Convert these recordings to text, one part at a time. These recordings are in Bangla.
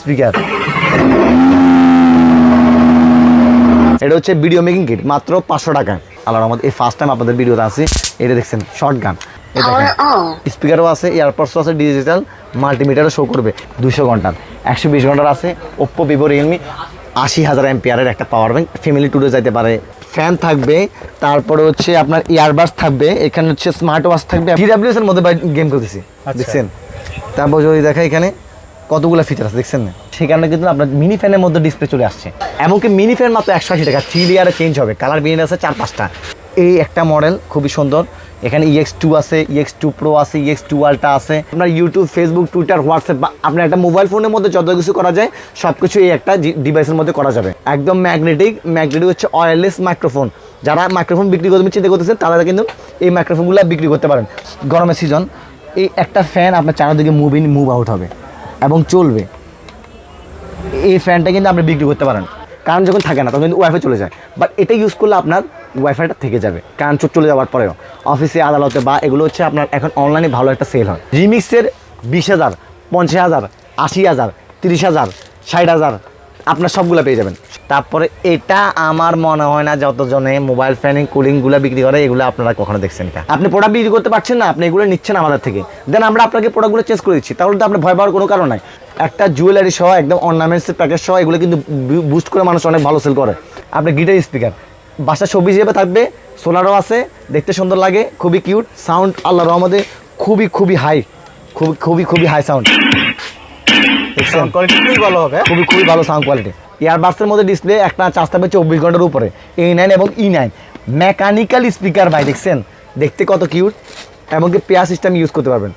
স্পিকার। এটা হচ্ছে ভিডিও মেকিং কিট মাত্র পাঁচশো টাকা। আল্লাহ আমাদের এই ফার্স্ট টাইম আপনাদের ভিডিওতে আছে। এটা দেখছেন শর্ট গান. স্পিকারও আছে এয়ারপডসও আছে ডিজিটাল মাল্টিমিটারও শো করবে দুশো ঘণ্টার। একশো বিশ ঘণ্টার আছে ওপ্পো ভিভো রিয়েলমি আশি হাজার এমপিয়ারের একটা পাওয়ার ব্যাংক ফ্যামিলি ট্যুরে যাইতে পারে। ফ্যান থাকবে তারপরে হচ্ছে আপনার ইয়ারবাস থাকবে এখানে হচ্ছে স্মার্ট ওয়াচ থাকবে ডিডাব্লিউএস এর মধ্যে গেম করতেছি দেখছেন? তারপর যদি দেখা এখানে কতগুলো ফিচার আছে, দেখছেন না? সেখানে কিন্তু আপনার মিনি ফ্যানের মধ্যে ডিসপ্লে চলে আসছে। এমনকি মিনি ফ্যান মাত্র একশো আশি টাকা থ্রি লেয়ারে চেঞ্জ হবে। কালার বেরিয়ে আছে চার পাঁচটা। এই একটা মডেল খুবই সুন্দর। এখানে ইএক্স টু আছে ইএক্স টু প্রো আছে ইএক্স টু আলটা আছে। আপনার ইউটিউব ফেসবুক টুইটার হোয়াটসঅ্যাপ বা আপনার একটা মোবাইল ফোনের মধ্যে যত কিছু করা যায় সব কিছু এই একটা ডিভাইসের মধ্যে করা যাবে। একদম ম্যাগনেটিক ম্যাগনেটিক হচ্ছে অয়েললেস মাইক্রোফোন যারা মাইক্রোফোন বিক্রি করতে চিন্তা করতেছেন, তারা কিন্তু এই মাইক্রোফোনগুলো বিক্রি করতে পারেন। গরমের সিজন এই একটা ফ্যান আপনার চারিদিকে মুভ ইন মুভ আউট হবে। এবং চলবে। এই ফ্যানটা কিন্তু আপনি বিক্রি করতে পারেন। কারণ যখন থাকে না, তখন কিন্তু ওয়াইফাই চলে যায়। বাট এটা ইউজ করলে আপনার ওয়াইফাইটা থেকে যাবে। কারণ চোখ চলে যাওয়ার পরেও। অফিসে আদালতে বা এগুলো হচ্ছে আপনার এখন অনলাইনে ভালো একটা সেল হয়। রিমিক্সের বিশ হাজার, পঞ্চাশ হাজার, আশি হাজার, তিরিশ হাজার, ষাট হাজার আপনার সবগুলো পেয়ে যাবেন। তারপরে এটা আমার মনে হয় না যতজনে মোবাইল ফ্যানিং কুলিংগুলো বিক্রি করে, এগুলো আপনারা কখনো দেখছেন না। আপনি প্রোডাক্ট বিক্রি করতে পারছেন না, আপনি এগুলো নিচ্ছেন আমাদের থেকে। দেন আমরা আপনাকে প্রোডাক্টগুলো চেঞ্জ করে দিচ্ছি। তাহলে তো আপনার ভয় পাওয়ার কোনো কারণ নাই। একটা জুয়েলারি সহ, একদম অর্নামেন্টসের প্যাকেজ সহ, এগুলো কিন্তু বুস্ট করে মানুষ অনেক ভালো সেল করে। আপনি গিটার স্পিকার বাসা ছবি হিসেবে থাকবে সোলারও আছে, দেখতে সুন্দর লাগে, খুবই কিউট সাউন্ড আল্লাহ রহমতে খুবই খুবই হাই খুবই খুবই খুবই হাই সাউন্ড দেখছেন কোয়ালিটি খুবই ভালো হবে খুবই খুবই ভালো সাউন্ড কোয়ালিটি ইয়ারবাডসের মধ্যে ডিসপ্লে একটা চার্জ থাকবে চব্বিশ ঘণ্টার উপরে এ নাইন এবং ই নাইন মেকানিক্যাল স্পিকার ভাই দেখছেন? দেখতে কত কিউট এমনকি পেয়ার সিস্টেম ইউজ করতে পারবেন।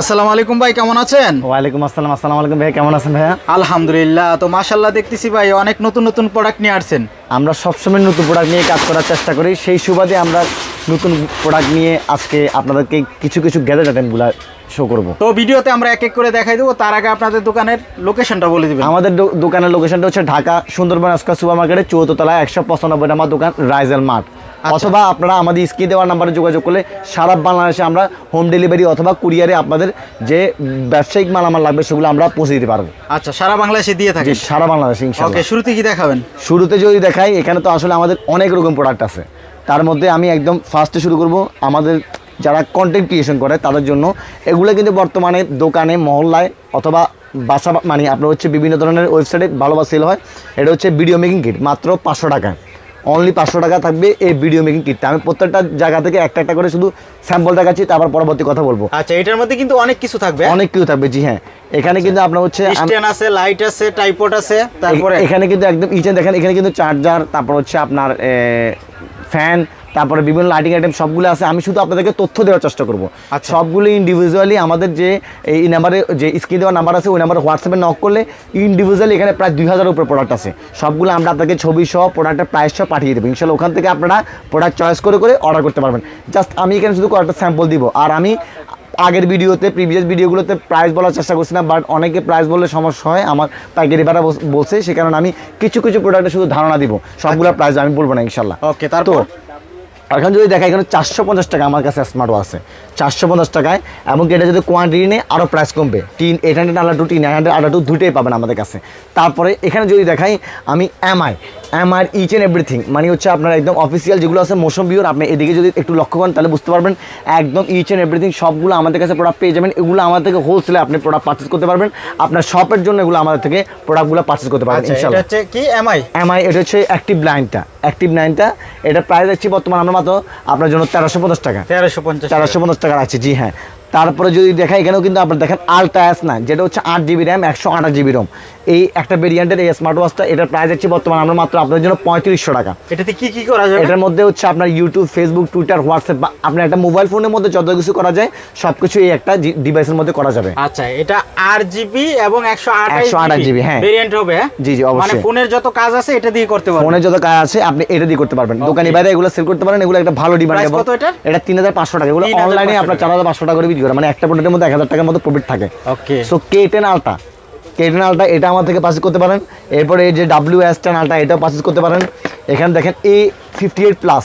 আসসালামু আলাইকুম ভাই কেমন আছেন? ওয়ালাইকুম আসসালাম আসসালামু আলাইকুম ভাই কেমন আছেন ভাইয়া? আলহামদুলিল্লাহ তো মাশাল্লাহ দেখতেছি ভাই অনেক নতুন নতুন প্রোডাক্ট নিয়ে আসছেন। আমরা সবসময় নতুন প্রোডাক্ট নিয়ে কাজ করার চেষ্টা করি সেই সুবাদে আমরা নতুন প্রোডাক্ট নিয়ে আজকে আপনাদেরকে কিছু কিছু গ্যাজেট আইটেমগুলো শো করব। তো ভিডিওতে আমরা এক এক করে দেখাই দেবো। তার আগে আপনাদের দোকানের লোকেশনটা বলে দিবেন। আমাদের দোকানের লোকেশনটা হচ্ছে ঢাকা সুন্দরবন আজকাল সুপার মার্কেটের চৌদ্দ তলায় একশো পঁচানব্বই নাম্বার দোকান রাইজেল মার্ট অথবা আপনারা আমাদের স্ক্রিন দেওয়ার নাম্বারে যোগাযোগ করলে সারা বাংলাদেশে আমরা হোম ডেলিভারি অথবা কুরিয়ারে আপনাদের যে ব্যবসায়িক মাল মালামাল লাগবে সেগুলো আমরা পৌঁছে দিতে পারব। আচ্ছা সারা বাংলাদেশে দিয়ে থাকি সারা বাংলাদেশে ওকে শুরুতে কি দেখাবেন? শুরুতে যদি দেখাই এখানে তো আসলে আমাদের অনেক রকম প্রোডাক্ট আছে। তার মধ্যে আমি একদম ফার্স্টে শুরু করব। আমাদের যারা কন্টেন্ট ক্রিয়েশন করে তাদের জন্য এগুলো কিন্তু বর্তমানে দোকানে মহল্লায় অথবা বাসা মানে আপনার হচ্ছে বিভিন্ন ধরনের ওয়েবসাইটে ভালোবাসা সেল হয়। এটা হচ্ছে ভিডিও মেকিং কিট মাত্র পাঁচশো টাকা। অনলি পাঁচশো টাকা থাকবে এই ভিডিও মেকিং কিটটা আমি প্রত্যেকটা জায়গা থেকে একটা একটা করে শুধু স্যাম্পল দেখাচ্ছি তারপর পরবর্তী কথা বলব। আচ্ছা এটার মধ্যে কিন্তু অনেক কিছু থাকবে। অনেক কিছু থাকবে জি হ্যাঁ। এখানে কিন্তু আপনার হচ্ছে স্ট্যান্ড আছে লাইট আছে টাইপড আছে তারপরে? এখানে কিন্তু একদম ইচে দেখেন এখানে কিন্তু চার্জার তারপর হচ্ছে আপনার ফ্যান তারপরে বিভিন্ন লাইটিং আইটেম সবগুলো আছে আমি শুধু আপনাদেরকে তথ্য দেওয়ার চেষ্টা করব। আচ্ছা। সবগুলো ইন্ডিভিজুয়ালি আমাদের যে এই নাম্বারে যে স্ক্রিন দেওয়ার নাম্বার আছে ওই নাম্বারে হোয়াটসঅ্যাপে নক করলে ইন্ডিভিজুয়ালি এখানে প্রায় দুই হাজার উপরে প্রোডাক্ট আছে। সবগুলো আমরা আপনাকে ছবি সহ প্রোডাক্টের প্রাইস সহ পাঠিয়ে দেবো। ইনশাল্লাহ ওখান থেকে আপনারা প্রোডাক্ট চয়েস করে করে অর্ডার করতে পারবেন। জাস্ট আমি এখানে শুধু কয়েকটা স্যাম্পল দিব। আর আমি আগের ভিডিওতে প্রিভিয়াস ভিডিওগুলোতে প্রাইস বলার চেষ্টা করছি না বাট অনেকে প্রাইস বললে সমস্যা হয়। আমার পাইকারি ভাড়া বলছে সে কারণে আমি কিছু কিছু প্রোডাক্টে শুধু ধারণা দিব। সবগুলো প্রাইস আমি বলব না ইনশাল্লাহ। ওকে তারপর? এখন যদি দেখা এখানে চারশো পঞ্চাশ টাকা আমার কাছে স্মার্ট ওয়াচ আছে। চারশো পঞ্চাশ টাকায়, এবং এটা যদি কোয়ান্টিটি নেই আরও প্রাইস কমবে টিন এইট হান্ড্রেড আলাদা টু টিন নাইন হান্ড্রেড আলাদা টু দুটোই পাবেন আমাদের কাছে। তারপরে এখানে যদি দেখাই, আমি MI MI each and everything মানে হচ্ছে আপনার একদম অফিসিয়াল যেগুলো আছে মোশন বিওর আপনি এদিকে যদি একটু লক্ষ্য করেন তাহলে বুঝতে পারবেন একদম ইচ অ্যান্ড এভরিথিং সবগুলো আমাদের কাছে প্রোডাক্ট পেয়ে যাবেন। এগুলো আমাদের থেকে হোলসেলে আপনি প্রোডাক্ট পারচেস করতে পারবেন। আপনার শপের জন্য এগুলো আমাদের থেকে প্রোডাক্টগুলো পারচেস করতে পারবেন আচ্ছা এটা ইনশাল্লাহ হচ্ছে কি? এমআই এমআই এটা হচ্ছে অ্যাক্টিভ নাইনটা অ্যাক্টিভ নাইনটা এটা প্রাইস আছে বর্তমান আমরা মাত্র আপনার জন্য তেরোশো পঞ্চাশ টাকা। তেরোশো পঞ্চাশ তেরোশো পঞ্চাশ টাকা আছে জি হ্যাঁ। তারপরে যদি দেখা এখানেও কিন্তু আপনার দেখেন আলট্রা এস না যেটা হচ্ছে আট জিবি র্যাম একশো আঠাশ জিবি রোম এই একটা ভেরিয়েন্টের এই স্মার্ট ওয়াচটা এটার প্রাইস আছে বর্তমান আমরা মাত্র আপনার জন্য পঁয়ত্রিশশো টাকা। এটাতে কি কি করা যাবে? এটার মধ্যে হচ্ছে আপনার ইউটিউব ফেসবুক টুইটার হোয়াটসঅ্যাপ বা আপনার একটা মোবাইল ফোনের মধ্যে যত কিছু করা যায় সব কিছু এই একটা ডিভাইসের মধ্যে করা যাবে। আচ্ছা এটা আট জিবি এবং একশো আঠাশ 128 GB, হ্যাঁ। ভেরিয়েন্ট হবে হ্যাঁ? জি, জি, অবশ্যই। মানে ফোনের যত কাজ আছে এটা দিয়ে করতে পারবেন। ফোনের যত কাজ আছে আপনি এটা দিয়ে করতে পারবেন। দোকানি বাইরে এগুলো সেল করতে পারেন এগুলো একটা ভালো ডিমান্ড? এটা তিন হাজার পাঁচশো টাকা। এগুলো অনলাইনে আপনার চার হাজার পাঁচশো টাকা করে বিক্রি করে মানে একটা প্রোডাক্টের মধ্যে এক হাজার টাকার মতো প্রফিট থাকে। ওকে সো কে টেন আলটা কে টেন আলটা এটা আমার থেকে পারচেস করতে পারেন। এরপরে এই যে ডাব্লিউ এস টেন আলটা এটাও পারচেস করতে পারেন। এখানে দেখেন এ ফিফটি এইট প্লাস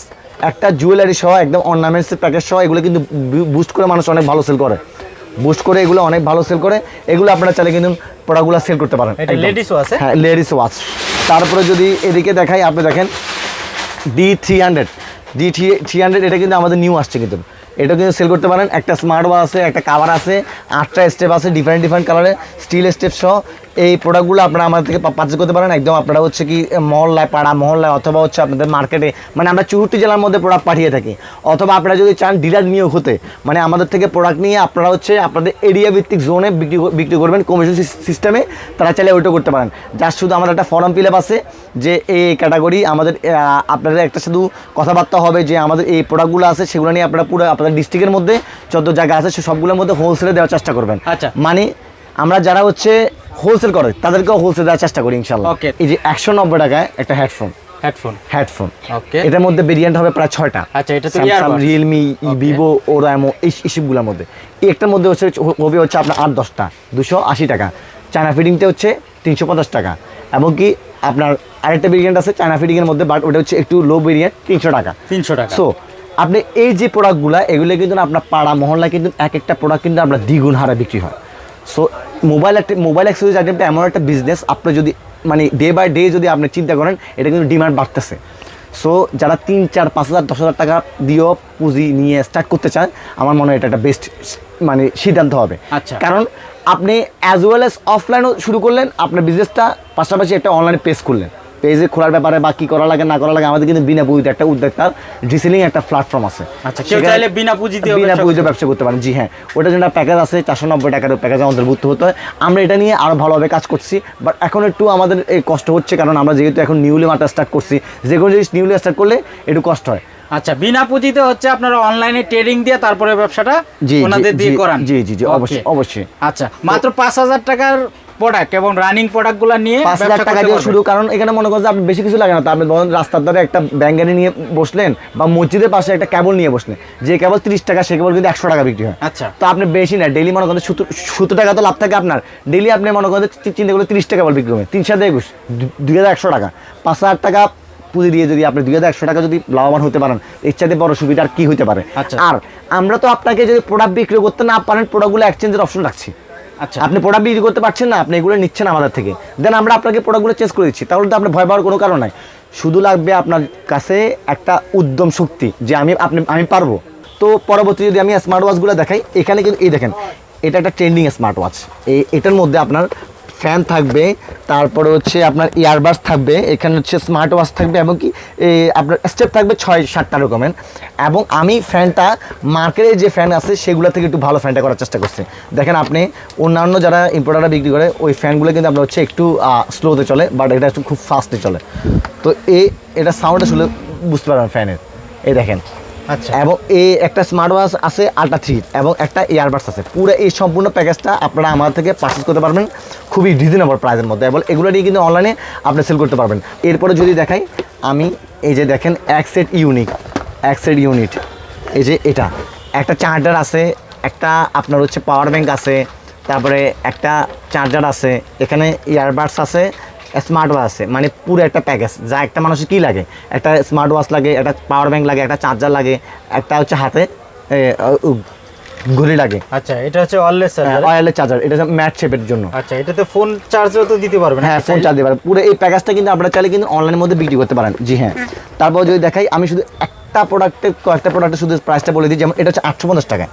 একটা জুয়েলারি সহ একদম অর্নামেন্টসের প্যাকেজ সহ এগুলো কিন্তু বুস্ট করে মানুষ অনেক ভালো সেল করে। বুস্ট করে এগুলো অনেক ভালো সেল করে। এগুলো আপনারা চাইলে কিন্তু প্রোডাক্টগুলো সেল করতে পারেন ladies watch, হ্যাঁ? হ্যাঁ লেডিস ওয়াচ তারপরে যদি এদিকে দেখাই আপনি দেখেন D three hundred D three three hundred এটা কিন্তু আমাদের নিউ আসছে কিন্তু। এটা কিন্তু সেল করতে পারেন। একটা স্মার্ট ওয়া আছে, একটা কাভার আছে, আটটা স্টেপ আছে ডিফারেন্ট ডিফারেন্ট কালারে স্টিল স্টেপ সহ। এই প্রোডাক্টগুলো আপনারা আমাদের থেকে পারচেজ করতে পারেন। একদম আপনারা হচ্ছে কি মহল্লায় পাড়া মহল্লায় অথবা হচ্ছে আপনাদের মার্কেটে মানে আমরা চৌষট্টি জেলার মধ্যে প্রোডাক্ট পাঠিয়ে থাকি। অথবা আপনারা যদি চান ডিলার নিয়োগ হতে মানে আমাদের থেকে প্রোডাক্ট নিয়ে আপনারা হচ্ছে আপনাদের এরিয়া ভিত্তিক জোনে বিক্রি কর- বিক্রি করবেন কমিশন সিস্টেমে তারা চাইলে ওইটা করতে পারেন। যার শুধু আমাদের একটা ফর্ম ফিল আপ আছে যে এই ক্যাটাগরি আমাদের আপনাদের একটা শুধু কথাবার্তা হবে যে আমাদের এই প্রোডাক্টগুলো আছে সেগুলো নিয়ে আপনারা পুরো আপনাদের ডিস্ট্রিক্টের মধ্যে যত জায়গা আছে সে সবগুলোর মধ্যে হোলসেলে দেওয়ার চেষ্টা করবেন। আচ্ছা। মানে আমরা যারা হচ্ছে হোলসেল করে তাদেরকেও হোলসেল দেওয়ার চেষ্টা করি ইনশাল্লাহ Okay. এই যে একশো নব্বই টাকায় একটা হেডফোন হেডফোন হেডফোন ওকে এটার মধ্যে ভেরিয়েন্ট হবে প্রায় ছয়টা। আচ্ছা, এটা তো স্যামসাং। রিয়েলমি. ভিভো ওরামো এই এইসবগুলোর মধ্যে। একটার মধ্যে হচ্ছে হবে হচ্ছে আপনার আট দশটা দুশো আশি টাকা। চায়না ফিডিংতে হচ্ছে তিনশো পঞ্চাশ টাকা। এবং কি আপনার আরেকটা ভেরিয়েন্ট আছে চায়না ফিডিংয়ের মধ্যে বাট ওটা হচ্ছে একটু লো ভেরিয়েন্ট তিনশো টাকা। তিনশো টাকা। সো আপনি এই যে প্রোডাক্টগুলো এগুলো কিন্তু আপনার পাড়া মহল্লায় কিন্তু এক একটা প্রোডাক্ট কিন্তু আপনার দ্বিগুণ হারে বিক্রি হয়। সো মোবাইল একটা মোবাইল অ্যাক্সেসরিজ আইটেমটা এমন একটা বিজনেস আপনি যদি মানে ডে বাই ডে যদি আপনি চিন্তা করেন এটা কিন্তু ডিমান্ড বাড়তেছে। সো যারা তিন চার পাঁচ হাজার দশ হাজার টাকা দিয়েও পুঁজি নিয়ে স্টার্ট করতে চান আমার মনে হয় এটা একটা বেস্ট মানে সিদ্ধান্ত হবে। আচ্ছা। কারণ আপনি অ্যাজ ওয়েল অ্যাজ অফলাইনও শুরু করলেন আপনার বিজনেসটা পাশাপাশি একটা অনলাইনে পেস খুললেন পেজে খোলার ব্যাপারে বা কী করা লাগে না করা লাগে আমাদের কিন্তু বিনা পুঁজিতে একটা উদ্যোক্তার ডিসেলিং একটা প্ল্যাটফর্ম আছে। আচ্ছা, কেউ চাইলে বিনা পুঁজিতেও বিনা পুঁজিতে ব্যবসা করতে পারেন। জি হ্যাঁ। ওটার জন্য প্যাকেজ আছে চারশো নব্বই টাকার প্যাকেজে অন্তর্ভুক্ত হতে হয়। আমরা এটা নিয়ে আরও ভালোভাবে কাজ করছি। বাট এখন একটু আমাদের এই কষ্ট হচ্ছে কারণ আমরা যেহেতু এখন নিউলি মার্টা স্টার্ট করছি যে কোনো জিনিস নিউলি স্টার্ট করলে একটু কষ্ট হয়। আচ্ছা বিনা পুঁজিতে হচ্ছে আপনারা অনলাইনে ট্রেডিং দিয়ে তারপরে ব্যবসাটা ওনাদের দিয়ে করান। জি, জি, জি, অবশ্যই, অবশ্যই। আচ্ছা মাত্র পাঁচ হাজার টাকার প্রোডাক্ট এবং রানিং প্রোডাক্টগুলো নিয়ে পাঁচ লাখ টাকা দিয়ে শুরু কারণ এখানে মনে করেন যে আপনি বেশি কিছু লাগে না তো। আপনি ধরুন রাস্তার ধারে একটা ব্যাঙ্গারি নিয়ে বসলেন বা মসজিদের পাশে একটা কেবল নিয়ে বসলেন। যে কেবল তিরিশ টাকা সে কেবল কিন্তু একশো টাকা বিক্রি হয়। আচ্ছা। তো আপনি বেশি না ডেলি মনে করেন সত্তর সত্তর টাকা তো লাভ থাকে আপনার। ডেলি আপনি মনে করেন চিন্তা করলে তিরিশ টাকা বল বিক্রি সাথে একুশ দু- দুই হাজার একশো টাকা। পাঁচ হাজার টাকা পুঁজি দিয়ে যদি আপনি দুই হাজার একশো টাকা যদি লাভবান হতে পারেন এর চাইতে বড় সুবিধা আর কি হতে পারে? আচ্ছা। আর আমরা তো আপনাকে যদি প্রোডাক্ট বিক্রি করতে না পারেন প্রোডাক্টগুলো এক্সচেঞ্জের অপশন রাখছি। আচ্ছা। আপনি প্রোডাক্ট বিক্রি করতে পারছেন না, আপনি এগুলো নিচ্ছেন আমাদের থেকে। দেন আমরা আপনাকে প্রোডাক্টগুলো চেঞ্জ করে দিচ্ছি। তাহলে তো আপনার ভয় পাওয়ার কোনো কারণ নাই। শুধু লাগবে আপনার কাছে একটা উদ্যম শক্তি যে আমি, আপনি, আমি পারব। তো পরবর্তী যদি আমি স্মার্ট ওয়াচগুলো দেখাই, এখানে কিন্তু, এই দেখেন, এটা একটা ট্রেন্ডিং স্মার্ট ওয়াচ এই, এটার মধ্যে আপনার ফ্যান থাকবে, তারপরে হচ্ছে আপনার ইয়ারবাস থাকবে, এখানে হচ্ছে স্মার্ট ওয়াচ থাকবে এবং কি আপনার স্টেপ থাকবে ছয় সাতটা রকমের এবং আমি ফ্যানটা মার্কেটে যে ফ্যান আছে, সেগুলো থেকে একটু ভালো ফ্যানটা করার চেষ্টা করছি। দেখেন আপনি, অন্যান্য যারা ইম্পোর্টাররা বিক্রি করে, ওই ফ্যানগুলো কিন্তু আপনার হচ্ছে একটু স্লোতে চলে বাট এটা একটু খুব ফাস্টে চলে। তো এই এটা সাউন্ড আসলে বুঝতে পারবেন ফ্যানের এই দেখেন। এবং এই একটা স্মার্ট ওয়াচ আছে আলট্রা থ্রি এবং একটা ইয়ারবাডস আছে। পুরো এই সম্পূর্ণ প্যাকেজটা আপনারা আমার থেকে পারচেস করতে পারবেন খুবই রিজনেবল প্রাইসের মধ্যে। এবং এগুলো দিয়ে কিন্তু অনলাইনে আপনি সেল করতে পারবেন। এরপরে যদি দেখাই, আমি এই যে দেখেন, এক সেট ইউনিক এক সেট ইউনিট এই যে এটা, একটা চার্জার আছে, একটা আপনার হচ্ছে পাওয়ার ব্যাঙ্ক আছে, তারপরে একটা চার্জার আছে, এখানে ইয়ারবাডস আছে স্মার্ট ওয়াচ আছে মানে পুরো একটা প্যাকেজ যা একটা মানুষের কী লাগে? একটা স্মার্ট ওয়াচ লাগে একটা পাওয়ার ব্যাংক লাগে একটা চার্জার লাগে একটা হচ্ছে হাতে ঘড়ি লাগে। আচ্ছা এটা হচ্ছে ওয়্যারলেস চার্জার অয়েলের চার্জার এটা হচ্ছে ম্যাট শেপের জন্য। আচ্ছা এটাতে ফোন চার্জও তো দিতে পারবেন হ্যাঁ ফোন চার্জ দিতে পারেন পুরো এই প্যাকেজটা কিন্তু আপনারা চাইলে কিন্তু অনলাইনের মধ্যে বিক্রি করতে পারেন। জি হ্যাঁ। তারপর যদি দেখাই আমি শুধু একটা প্রোডাক্টে কয়েকটা প্রোডাক্টের শুধু প্রাইসটা বলে দিই যেমন এটা হচ্ছে আটশো পঞ্চাশ টাকা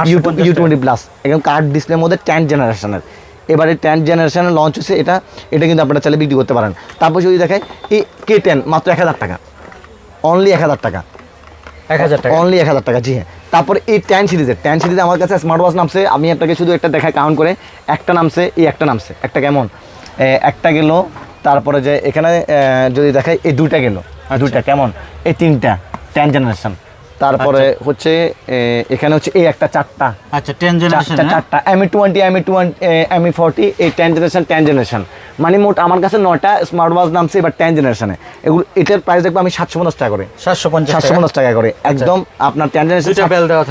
850 ইউ টোয়েন্টি প্লাস একদম কার্ড ডিসপ্লের মধ্যে টেন জেনারেশনের এবারে টেন জেনারেশনের লঞ্চ হচ্ছে এটা এটা কিন্তু আপনারা চাইলে বিক্রি করতে পারেন। তারপর যদি দেখাই এই কে টেন মাত্র এক হাজার টাকা। অনলি এক হাজার টাকা। এক হাজার টাকা। অনলি এক হাজার টাকা জি হ্যাঁ। তারপর এই টেন সিরিজের টেন সিরিজে আমার কাছে স্মার্ট ওয়াচ নামছে। আমি আপনাকে শুধু একটা দেখাই কাউন্ট করে। একটা নামছে এই একটা নামছে। একটা কেমন? একটা গেল তারপরে যে এখানে যদি দেখাই এই দুইটা গেল। দুইটা কেমন? এই তিনটা টেন জেনারেশন তারপরে হচ্ছে এখানে হচ্ছে এই একটা চারটা। আচ্ছা টেন জেনারেশন চারটা ME twenty ME twenty ME forty এই টেন জেনারেশন টেন জেনারেশন মানে মোট আমার কাছে নয়টা স্মার্ট ওয়াচ নামছে এবার টেন জেনারেশনে এগুলো এটার প্রাইস দেখব আমি সাতশো পঞ্চাশ টাকা করে। সাতশো পঞ্চাশ সাতশো পঞ্চাশ টাকা করে। একদম আপনার টেন জেনারেশন।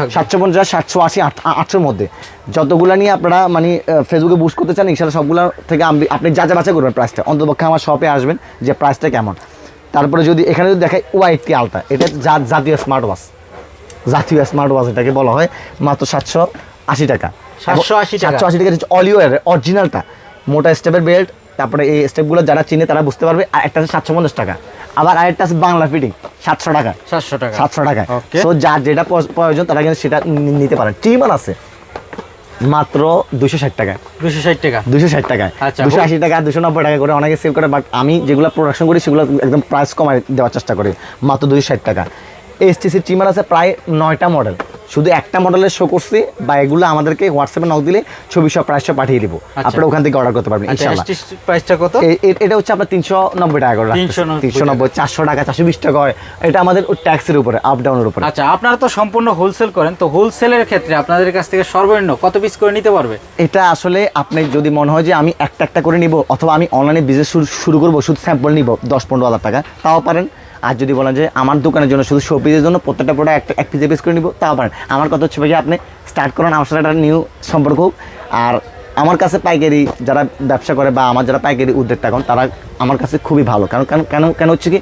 সাতশো পঞ্চাশ সাতশো আশি আটশোর মধ্যে। যতগুলো নিয়ে আপনারা মানে ফেসবুকে বুস্ট করতে চান ইনশাল্লাহ সবগুলো থেকে আমি- আপনি যা যা বাছাই করবেন প্রাইসটা অন্তপক্ষে আমার শপে আসবেন যে প্রাইসটা কেমন। তারপরে যদি এখানে যদি দেখাই ওয়াইটি আলটা এটা জাতীয় স্মার্ট ওয়াচ জাতীয় স্মার্ট ওয়াচ এটাকে বলা হয় মাত্র সাতশো আশি টাকা। 780 টাকা। সাতশো আশি টাকা হচ্ছে অলিও অরিজিনালটা মোটা স্টেপের বেল্ট তারপরে এই স্টেপগুলো যারা চিনে তারা বুঝতে পারবে আর একটা আছে সাতশো পঞ্চাশ টাকা। আবার আরেকটা আছে বাংলা ফিটিং সাতশো টাকা। সাতশো টাকা। সাতশো টাকা. সো যার যেটা প্রয়োজন তারা কিন্তু সেটা নিতে পারেন টিমান আছে। মাত্র দুশো ষাট টাকা দুশো ষাট টাকা। দুশো ষাট টাকা আচ্ছা, দুশো আশি টাকা দুশো নব্বই টাকা করে অনেকে সেল করে বাট আমি যেগুলো প্রোডাকশন করি সেগুলো একদম প্রাইস কমায় দেওয়ার চেষ্টা করি। মাত্র দুশো ষাট টাকা। এসটিসি চিমার আছে প্রায় নয়টা মডেল। শুধু একটা মডেলের শো করছি বা এগুলো আমাদেরকে হোয়াটসঅ্যাপে নক দিলে ছবি সব প্রাইস সব পাঠিয়ে দিব। আচ্ছা। আপনারা ওখান থেকে অর্ডার করতে পারবেন আচ্ছা প্রাইসটা কত? এ- এ- এটা হচ্ছে আপনার তিনশো নব্বই টাকা করে তিনশো নব্বই চারশো টাকা চারশো বিশ টাকা হয় এটা আমাদের ট্যাক্সের উপরে আপ ডাউনের উপরে। আচ্ছা আপনারা তো সম্পূর্ণ হোলসেল করেন তো হোলসেলের ক্ষেত্রে আপনাদের কাছ থেকে সর্বনিম্ন কত পিস করে নিতে পারবে? এটা আসলে আপনি যদি মনে হয় যে আমি একটা একটা করে নিব অথবা আমি অনলাইনে বিজনেস শুরু শুরু করব শুধু স্যাম্পল নিব দশ পনেরো হাজার টাকা তাও পারেন। আর যদি বলেন যে আমার দোকানের জন্য শুধু শো পিসের জন্য প্রত্যেকটা প্রোডাক্ট একটা এক পিস পিস করে নিব তাও পারেন। আমার কথা হচ্ছে ভাই আপনি স্টার্ট করেন আমার সাথে একটা নিউ সম্পর্ক হোক। আর আমার কাছে পাইকারি যারা ব্যবসা করে বা আমার যারা পাইকারি উদ্যোক্তা এখন তারা আমার কাছে খুবই ভালো। কারণ কেন কেন কেন হচ্ছে কি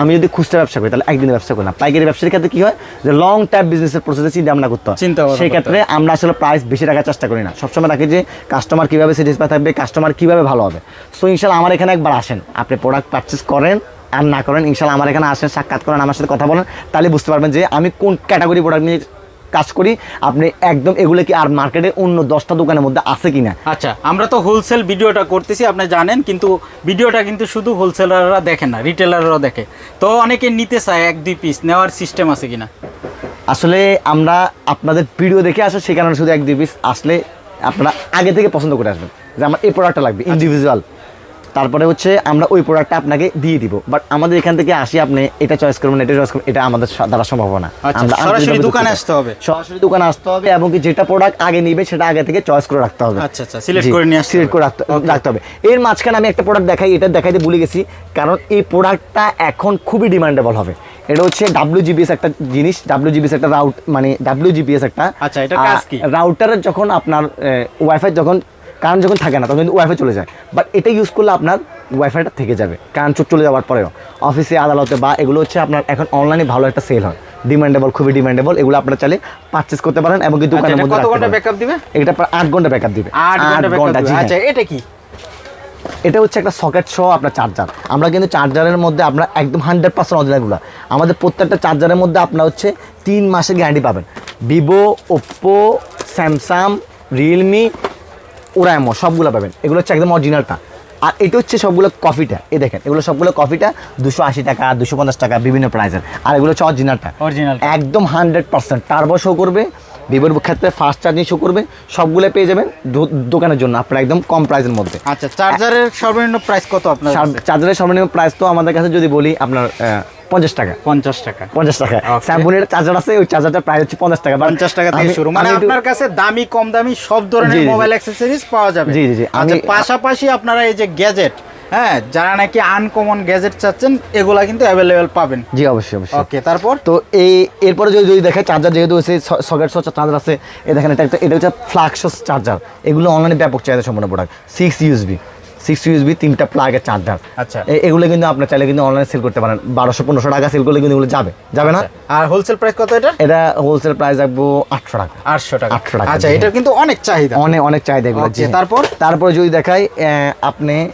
আমি যদি খুচরা ব্যবসা করি তাহলে একদিনে ব্যবসা করি না। পাইকারি ব্যবসার ক্ষেত্রে কি হয় যে লং টাইম বিজনেসের প্রসেসে চিন্তা ভাবনা করতে হয়। চিন্তা সেই ক্ষেত্রে আমরা আসলে প্রাইস বেশি রাখার চেষ্টা করি না। সবসময় রাখি যে কাস্টমার কীভাবে স্যাটিসফাই থাকবে কাস্টমার কীভাবে ভালো হবে। সো ইনশাল্লাহ আমার এখানে একবার আসেন। আপনি প্রোডাক্ট পারচেস করেন আর না করেন ইনশাল্লাহ আমার এখানে আসেন সাক্ষাৎ করেন আমার সাথে কথা বলেন তাহলে বুঝতে পারবেন যে আমি কোন ক্যাটাগরি প্রোডাক্ট নিয়ে কাজ করি আপনি একদম এগুলো কি আর মার্কেটে অন্য দশটা দোকানের মধ্যে আছে কিনা? আচ্ছা আমরা তো হোলসেল ভিডিওটা করতেছি আপনি জানেন কিন্তু ভিডিওটা কিন্তু শুধু হোলসেলাররা দেখেন না রিটেলাররা দেখে। তো অনেকে নিতে চায় এক দুই পিস নেওয়ার সিস্টেম আছে কিনা? আসলে আমরা আপনাদের ভিডিও দেখে আসে সেই কারণে শুধু এক দুই পিস আসলে আপনারা আগে থেকে পছন্দ করে আসবেন যে আমার এই প্রোডাক্টটা লাগবে ইন্ডিভিজুয়াল তারপরে হচ্ছে আমরা ওই প্রোডাক্টটা আপনাকে দিয়ে দিব। বাট আমাদের এখান থেকে আসি আপনি এটা চয়েস করবেন এটা চয়েস করবেন এটা আমাদের দ্বারা সম্ভব না। আচ্ছা, আমরা সরাসরি দোকানে আসতে হবে? সরাসরি দোকানে আসতে হবে এবং যেটা প্রোডাক্ট আগে নিবে সেটা আগে থেকে চয়েস করে রাখতে হবে। আচ্ছা, আচ্ছা, select করে নিয়ে সিলেক্ট করে রাখতে রাখতে হবে। এর মাঝখানে আমি একটা প্রোডাক্ট দেখাই এটা দেখাইতে ভুলে গেছি। কারণ এই প্রোডাক্টটা এখন খুবই ডিমান্ডেবল হবে। এটা হচ্ছে ডাব্লিউ জিবিএস একটা জিনিস ডাব্লিউ জিবিএস একটা রাউট মানে ডাব্লিউ জিপিএস একটা আচ্ছা, এটার কাজ কি? রাউটারের যখন আপনার ওয়াইফাই যখন কারেন্ট যখন থাকে না তখন কিন্তু ওয়াইফাই চলে যায়। বাট এটা ইউজ করলে আপনার ওয়াইফাইটা থেকে যাবে কারেন্ট চলে যাওয়ার পরেও। অফিসে আদালতে বা এগুলো হচ্ছে আপনার এখন অনলাইনে ভালো একটা সেল হয়। ডিমান্ডেবল খুবই ডিমান্ডেবল এগুলো আপনারা চাইলে পারচেস করতে পারেন এবং আচ্ছা, দোকানের এটা মধ্যে কত ঘণ্টা ব্যাকআপ দিবে? এটা প্রায় আট ঘণ্টা ব্যাকআপ দিবে। আট ঘণ্টা হ্যাঁ। আচ্ছা এটা কি? এটা হচ্ছে একটা সকেট সহ আপনার চার্জার আমরা কিন্তু চার্জারের মধ্যে আপনার একদম হান্ড্রেড পার্সেন্ট অরিজিনালগুলো আমাদের প্রত্যেকটা চার্জারের মধ্যে আপনার হচ্ছে তিন মাসের গ্যারান্টি পাবেন। Vivo Oppo Samsung Realme Oraimo সবগুলো পাবেন। এগুলো হচ্ছে একদম অরিজিনালটা আর এটা হচ্ছে সবগুলো কফিটা। এই দেখেন এগুলো সবগুলো কফিটা দুশো আশি টাকা দুশো পঞ্চাশ টাকা বিভিন্ন প্রাইসের আর এগুলো হচ্ছে অরিজিনালটা অরিজিনাল একদম হান্ড্রেড পার্সেন্ট টার্বো শো করবে। ভিভোর ক্ষেত্রে ফাস্ট চার্জিং শো করবে। সবগুলো পেয়ে যাবেন দোকানের জন্য আপনার একদম কম প্রাইসের মধ্যে। আচ্ছা চার্জারের সর্বনিম্ন প্রাইস কত আপনার চার্জারের সর্বনিম্ন প্রাইস তো আমাদের কাছে যদি বলি আপনার পঞ্চাশ টাকা। পঞ্চাশ টাকা। পঞ্চাশ টাকা. চার্জার আছে ওই চার্জারটার প্রাইস হচ্ছে পঞ্চাশ টাকা। পঞ্চাশ টাকা থেকে শুরু। মানে আপনার কাছে দামি কম দামি সব ধরনের। মোবাইল অ্যাক্সেসরিজ পাওয়া যাবে। জি, জি, জি। আচ্ছা পাশাপাশি আপনারা এই যে গ্যাজেট হ্যাঁ যারা নাকি আনকমন গ্যাজেট চাচ্ছেন এগুলা কিন্তু অ্যাভেলেবেল পাবেন। জি অবশ্যই অবশ্যই। ওকে তারপর? তো এই এরপরে যদি যদি দেখে চার্জার যেহেতু হচ্ছে সকেট সহ চার্জার আছে এই দেখেন এটা এটা হচ্ছে ফ্লাক্সস চার্জার এগুলো অনলাইনে ব্যাপক চাহিদা সম্পূর্ণ product six USB six USB তিনটা প্লাগের চার্জার আচ্ছা। এগুলো কিন্তু আপনার চাইলে কিন্তু অনলাইনে সেল করতে পারেন। বারোশো পনেরোশো টাকা সেল করলে কিন্তু এগুলো যাবে। যাবে না? আর হোলসেল প্রাইস কত এটা এটা হোলসেল প্রাইস রাখব আটশো টাকা। আটশো টাকা। 800 টাকা, আচ্ছা জি। এটার কিন্তু অনেক চাহিদা। অনেক অনেক চাহিদা এগুলো। তারপর? তারপরে যদি দেখাই আপনি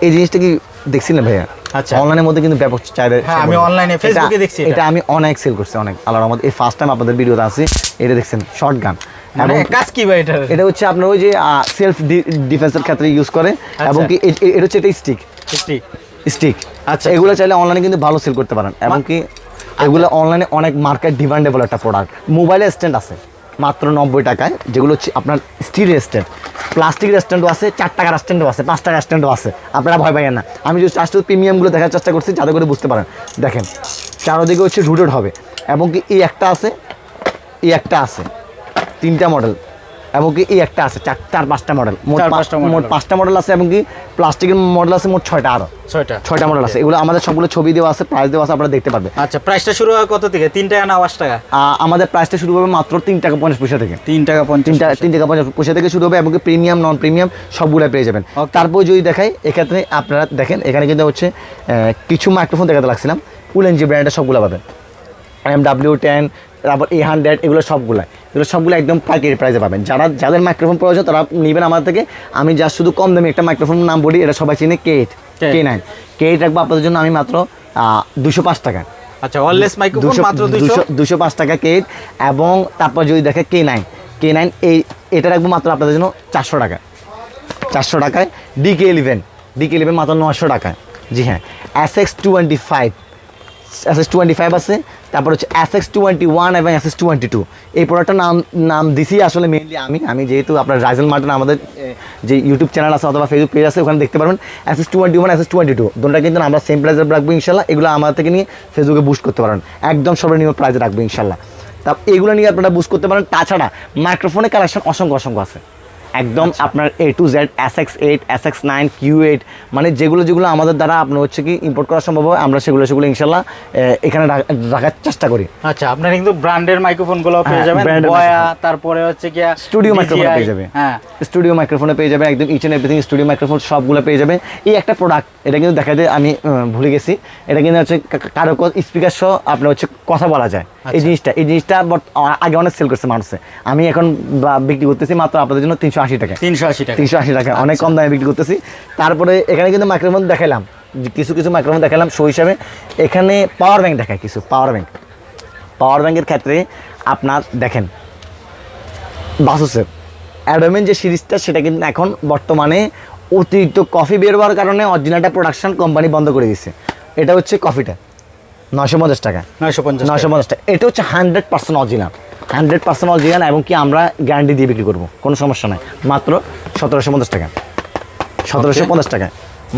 এই জিনিসটা কি দেখছিলেন ভাইয়া? আচ্ছা। অনলাইনের মধ্যে কিন্তু ব্যাপক চাহিদা হ্যাঁ, আমি এটা- Facebook এ দেখছি এটা। এটা আমি অনেক সেল করছি অনেক। আল্লাহর রহমত। এই ফার্স্ট টাইম আপনাদের ভিডিওতে আছে এটা দেখছেন শর্ট গান মানে কাজ কি ভাই এটার? এটা হচ্ছে আপনার ওই যে সেলফ ডিফেন্সের ক্ষেত্রে ইউজ করে এবং কি এটা হচ্ছে এটা স্টিক ঠিক স্টিক আচ্ছা, এগুলো চাইলে অনলাইনে কিন্তু ভালো সেল করতে পারেন। এবং কি এগুলো অনলাইনে অনেক মার্কেট ডিমান্ডেবল একটা প্রোডাক্ট মোবাইলের স্ট্যান্ড আছে মাত্র নব্বই টাকায়। যেগুলো হচ্ছে আপনার স্টিলের স্ট্যান্ড প্লাস্টিকের স্ট্যান্ডও আছে চার টাকার স্ট্যান্ডও আছে পাঁচ টাকার স্ট্যান্ডও আছে। আপনারা ভয় পাইয়েন না। আমি যদি চারশো প্রিমিয়ামগুলো দেখার চেষ্টা করছি যাতে করে বুঝতে পারেন। দেখেন চারোদিকে হচ্ছে রুটেড হবে। এবং কি এই একটা আছে এই একটা আছে। তিনটা মডেল এবং কি এই একটা আছে চার চার পাঁচটা মডেল মোট মোট পাঁচটা মডেল আছে এবং কি প্লাস্টিকের মডেল আছে মোট ছয়টা আরও ছয়টা। ছয়টা মডেল আছে। এগুলো আমাদের সবগুলো ছবি দেওয়া আছে প্রাইস দেওয়া আছে আপনারা দেখতে পারবেন। আচ্ছা প্রাইসটা শুরু হয় কত থেকে? তিন টাকা না পাঁচ টাকা? আমাদের প্রাইসটা শুরু হবে মাত্র তিন টাকা পঞ্চাশ পয়সা থেকে। তিন টাকা পঞ্চাশ তিন টাকা তিন টাকা পঞ্চাশ পয়সা থেকে শুরু হবে এবং কি প্রিমিয়াম নন প্রিমিয়াম সবগুলো পেয়ে যাবেন। তারপর যদি দেখাই এক্ষেত্রে আপনারা দেখেন এখানে কিন্তু হচ্ছে কিছু মাইক্রোফোন দেখাতে লাগছিলাম। উলেনজি ব্র্যান্ডের সবগুলো পাবেন। এম ডাব্লিউ টেন তারপর এ হান্ড্রেড এগুলো সবগুলো এগুলো সবগুলো একদম পাইকারি প্রাইসে পাবেন। যারা যাদের মাইক্রোফোন প্রয়োজন তারা নেবেন আমার থেকে। আমি যা শুধু কম দামি একটা মাইক্রোফোন নাম বলি এটা সবাই চিনে K eight K nine K eight রাখব আপনাদের জন্য আমি মাত্র দুশো পাঁচ টাকা। আচ্ছা ওয়ারলেস মাইক্রোফোন দুশো মাত্র দুশো দুশো পাঁচ টাকা কেট এবং তারপর যদি দেখে কে নাইন কে নাইন এই এটা রাখব মাত্র আপনাদের জন্য চারশো টাকা। চারশো টাকায় ডিকে ইলেভেন ডিকে ইলেভেন মাত্র নশো টাকা জি হ্যাঁ। S X twenty five S X twenty five আছে। তারপর হচ্ছে এস এক্স টোয়েন্টি ওয়ান এবং এস এক্স টোয়েন্টি টু এই প্রোডাক্টটার নাম নাম দিছি আসলে মেনলি আমি। আমি যেহেতু আপনার রাইজেল মার্টন আমাদের যে ইউটিউব চ্যানেল আছে অথবা ফেসবুক পেজ আছে, ওখানে দেখতে পারবেন S S twenty one S S twenty two দুটা কিন্তু আমরা সেম প্রাইসে রাখব ইনশাল্লাহ। এগুলো আমাদের থেকে নিয়ে ফেসবুকে বুস্ট করতে পারেন। একদম সর্বনিম্ন প্রাইজে রাখব ইনশাল্লাহ। তা এগুলো নিয়ে আপনারা বুস্ট করতে পারেন। তাছাড়া মাইক্রোফোনের কালেকশন অসংখ্য অসংখ্য আছে। একদম আপনার A to Z S X eight S X nine Q eight মানে যেগুলো যেগুলো আমাদের দ্বারা আপনার হচ্ছে কি ইম্পোর্ট করা সম্ভব হয় আমরা সেগুলো সেগুলো ইনশাল্লাহ এখানে রাখার চেষ্টা করি। আচ্ছা আপনার কিন্তু ব্র্যান্ডের মাইক্রোফোনগুলো পেয়ে হ্যাঁ, যাবেন। বয়া তারপরে হচ্ছে কি স্টুডিও মাইক্রোফোন পেয়ে যাবে। হ্যাঁ। স্টুডিও মাইক্রোফোনে পেয়ে যাবে একদম each and everything studio microphone সবগুলো পেয়ে যাবে। এই একটা প্রোডাক্ট এটা কিন্তু দেখাতে আমি ভুলে গেছি। এটা কিন্তু হচ্ছে কারও স্পিকার সহ আপনার হচ্ছে কথা বলা যায়। এই আচ্ছা। জিনিসটা এই জিনিসটা আগে অনেক সেল করছে মানুষে। আমি এখন বিক্রি করতেছি মাত্র আপনাদের জন্য তিনশো আশি টাকা। তিনশো আশি টাকা। তিনশো আশি টাকা অনেক কম দামে বিক্রি করতেছি। তারপরে এখানে কিন্তু মাইক্রোফোন দেখালাম কিছু কিছু মাইক্রোফোন দেখালাম শো হিসাবে এখানে পাওয়ার ব্যাংক দেখায় কিছু পাওয়ার ব্যাংক পাওয়ার ব্যাংকের ক্ষেত্রে আপনার দেখেন বাসুসের অ্যাডোমেন যে সিরিজটা সেটা কিন্তু এখন বর্তমানে অতিরিক্ত কফি বের হওয়ার কারণে অরিজিনালটা প্রোডাকশন কোম্পানি বন্ধ করে দিয়েছে। এটা হচ্ছে কফিটা নশো পঞ্চাশ টাকা। নয়শো পঞ্চাশ নশো পঞ্চাশ টাকা। এটা হচ্ছে hundred percent original. Hundred percent original এবং কি আমরা গ্যারান্টি দিয়ে বিক্রি করব। কোনো সমস্যা নাই। মাত্র সতেরোশো পঞ্চাশ টাকা। সতেরোশো পঞ্চাশ টাকা।